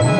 அந்த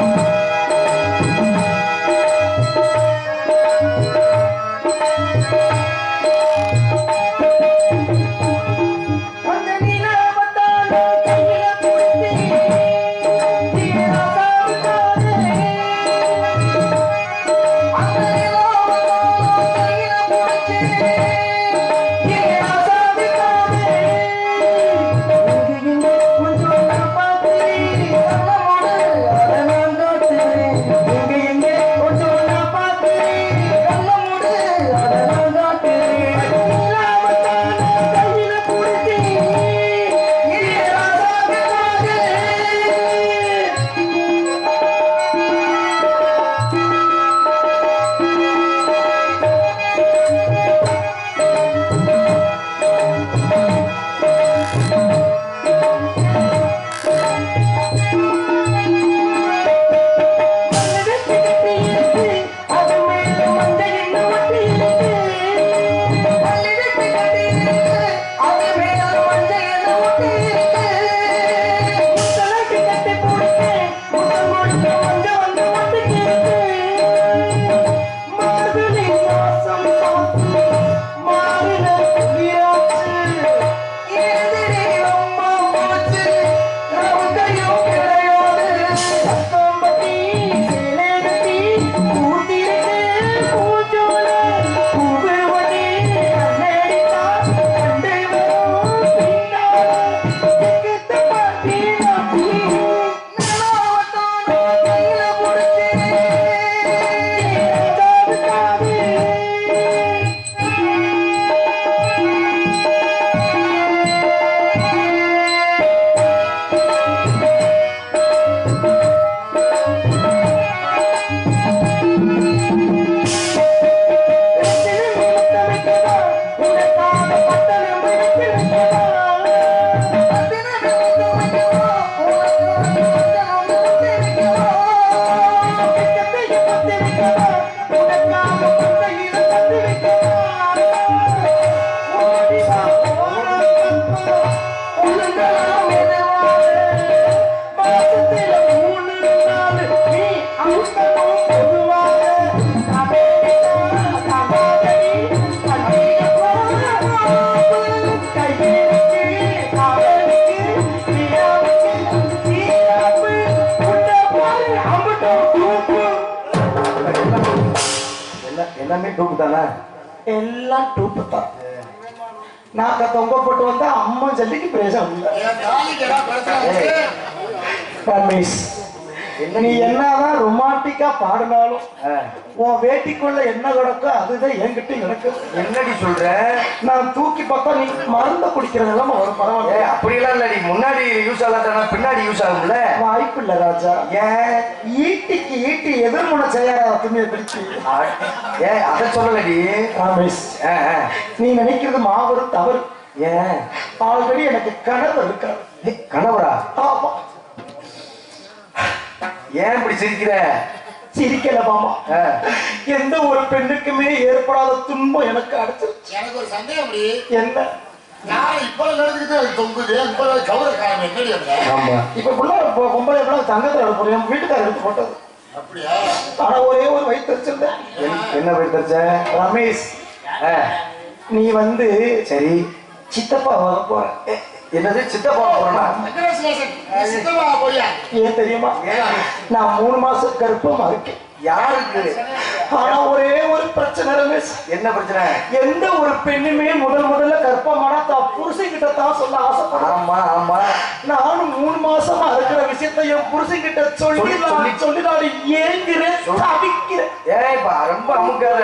எல்லாம் எல்லாமே டூப்பு தானே எல்லாம் டூப்பு தான் நாக்க தொங்க போட்டு வந்தா அம்மா ஜல்லிக்கு பேச முடியல என் தாலிக்கடா பிரச்சனை ரமேஷ் நீ என்னதான் ரொமான்டிக்கா பாடினாலும் உன் வேட்டிக்குள்ள என்ன கிடக்கோ அதுதான் என்கிட்ட எனக்கு. என்னடி சொல்ற? நான் தூக்கி பார்த்தா நீ மருந்த குடிக்கிற நிலைமை ஒரு பரவாயில்ல. அப்படிலாம் இல்லடி. முன்னாடி யூஸ் ஆகாட்டா பின்னாடி யூஸ் ஆகும்ல? வாய்ப்பு இல்ல ராஜா. ஏன்? ஈட்டிக்கு ஈட்டி எதிர்முனை செய்யாத துணியை பிடிச்சு. ஏ அதை சொல்லலடி. ரமேஷ். நீ நினைக்கிறது மாபெரும் தவறு. ஏன்? ஆல்ரெடி எனக்கு கனவு இருக்காது ஏ, கணவரா? ஆமா. ஏன் இப்படி சிரிக்கிற? சிரிக்கல மாமா. எந்த ஒரு பெண்ணுக்குமே ஏற்படாத துன்பம் எனக்கு அடைச்சிருச்சு எனக்கு ஒரு சந்தேகம் அப்படி. என்ன? என்ன- தச்ச ரமேஷ். நீ வந்து சரி. சித்தப்பா வர போற. என்னது? சித்தப்பா போறா ஏன் தெரியுமா? நான் மூணு மாசம் கருப்பமா இருக்கேன் யாருக்கு? ஆனா ஒரே ஒரு பிரச்சனை ரமேஷ். என்ன பிரச்சனை? எந்த ஒரு பெண்ணுமே முதல் முதல்ல கர்ப்பமானா தான் புருஷன்கிட்ட தான் சொல்ல ஆசைப்படுறேன் ஆமா ஆமா. நானும் மூணு மாசமா இருக்கிற விஷயத்த என் புருஷன்கிட்ட சொல்லி சொல்லி, சொல்லி. நான் ஏங்குறேன். தவிக்கிறேன். ஏய் பா ரொம்ப அமுக்காத.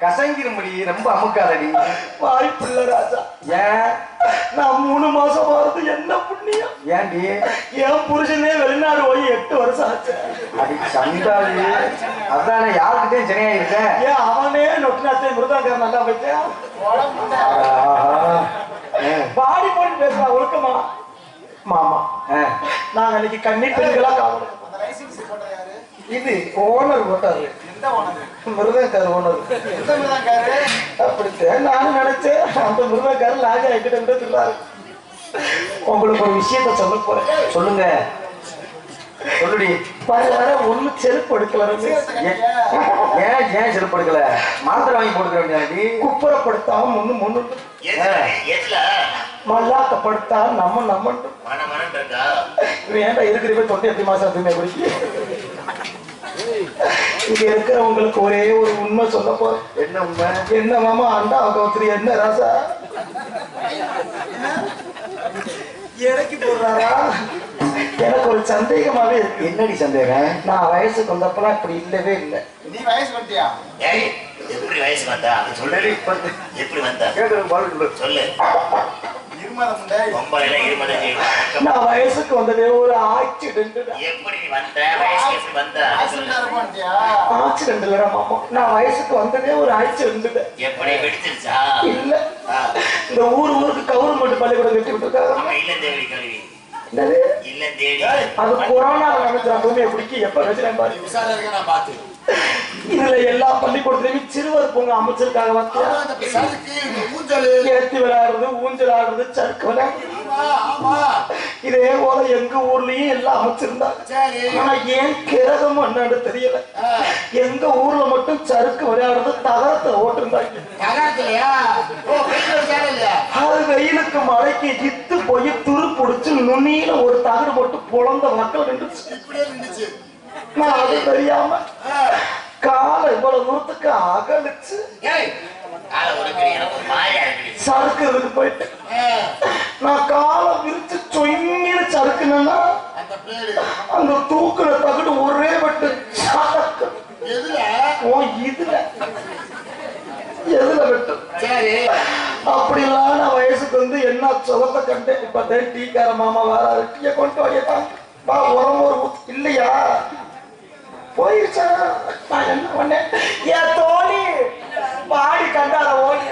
கசங்கிரும்படி ரொம்ப அமுக்காதடி வாய்ப்பில்லை ராஜா. ஏன்? நான் மூணு மாசம் வருது என்ன புண்ணியம்? ஏன்டி என் புருஷனே வெளிநாடு போய் எட்டு வருஷம் ஆச்சு. அடி சண்டாளி. அதானே யாருக்கிட்டையும் ஜனையா இருக்க ஏன் அவனே நொட்டினாச்சே மிருதாக்காரன் நல்லா போயிட்டேன் பாடி போட்டு பேசுறா ஒழுக்கமா. மாமா. நாங்க இன்னைக்கு கன்னி பெண்களா காவல் இது ஓனர் போட்டாரு எந்த ஓனர். மிருதக்கார் மிருதாங்காரு அப்படித்தான் நானும் நினைச்சேன். அந்த மிருதக்காரர் லாஜா என்கிட்ட விட சொல்லாரு உங்களுக்கு ஒரு விஷயத்த சொல்ல போறேன். சொல்லுங்க. சொல்லுடி. வர ஒண்ணு செருப்பு எடுக்கல ஏன் ஏன் செருப்பு எடுக்கல? மாத்திரை வாங்கி போட்டுக்க வேண்டியதாடி குப்புறப்படுத்தாம ஒண்ணு முன்னு மல்லாக்கப்படுத்தா நம்ம நம்ம. ஏன்டா இருக்கிற தொண்டை எப்படி மாசம் குடிக்க? இங்க இருக்கிறவங்களுக்கு ஒரே ஒரு உண்மை சொல்ல போறேன் என்ன உண்மை? என்ன மாமா அண்டா கவுத்திரி என்ன ராசா? இடைக்கு போடுறாரா எனக்கு ஒரு சந்தேகமாவே இருக்கு. என்னடி சந்தேகம்? நான் வயசுக்கு வந்தப்பெல்லாம் இப்படி இல்லவே இல்லை. நீ வயசு ஏய் எப்படி வயசு வந்தா? சொல்லு. எப்படி வந்தா? கேட்கறது சொல்லு. இருமாதம் உண்டா. பொம்பளைல இருமலை செய்யும் நான் வயசுக்கு வந்ததே ஒரு ஆக்சிடென்ட் எப்படி நீ வந்த? வயசுக்கு எப்படி வந்த. ஆக்சிடென்ட் இல்லடா மாமா. நான் வயசுக்கு வந்ததே ஒரு ஆக்சிடென்ட் எப்படி வெடிச்சிருச்சா? இல்ல. இந்த ஊர் ஊருக்கு கவர்மெண்ட் பள்ளிக்கூடம் கட்டி விட்டுருக்காங்க. இல்ல தேவி கல்வி. என்னது? இல்ல தேடி அது கொரோனா பூமியை பிடிக்க எப்ப வச்சுறேன் பாரு. உஷாரா இருக்க நான் பார்த்து இதுல எல்லா பள்ளிக்கூடத்துலயும் சிறுவர் பூங்கா அமைச்சிருக்காங்க. ஏத்தி விளையாடுறது ஊஞ்சல் ஆடுறது சறுக்கு. இதே போல எங்க ஊர்லயும் எல்லாம் அமைச்சிருந்தாங்க சரி. ஆனா ஏன் கிரகம் என்னன்னு தெரியல எங்க ஊர்ல மட்டும் சறுக்கு விளையாடுறது தகரத்தை ஓட்டிருந்தாங்க? அது வெயிலுக்கு மழைக்கு இத்து போய் துரு புடிச்சு நுண்ணியில ஒரு தகடு போட்டு புலந்த மக்கள் நின்னுச்சு. நான் அது தெரியாம காலை இவ்வளவு தூரத்துக்கு அகலிச்சு சறுக்கிறதுக்கு போயிட்டு நான் காலை விரிச்சு சொங்கில சறுக்குனேன்னா அந்த தூக்குன தகடு ஒரே? ஓ இதுல. எதுல வெட்டு. அப்படிலாம் நான் வயசுக்கு வந்து என்ன சுகத்தை கண்டேன். இப்ப தான் டீக்கார மாமா வராரு. டீயை கொண்டு வரையத்தான் வா உரம் ஒரு. இல்லையா? போயிருச்சா? என்ன பண்ண என் தோழி பாடி கண்டால ஓடி.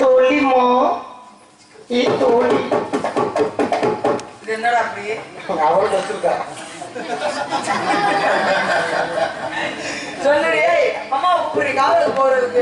தோழிமோ ஈ தோழி. என்னடா அப்படி? அவள் வச்சிருக்கா. சொல்லுடே அம்மா இப்படி காவலுக்கு போறதுக்கு.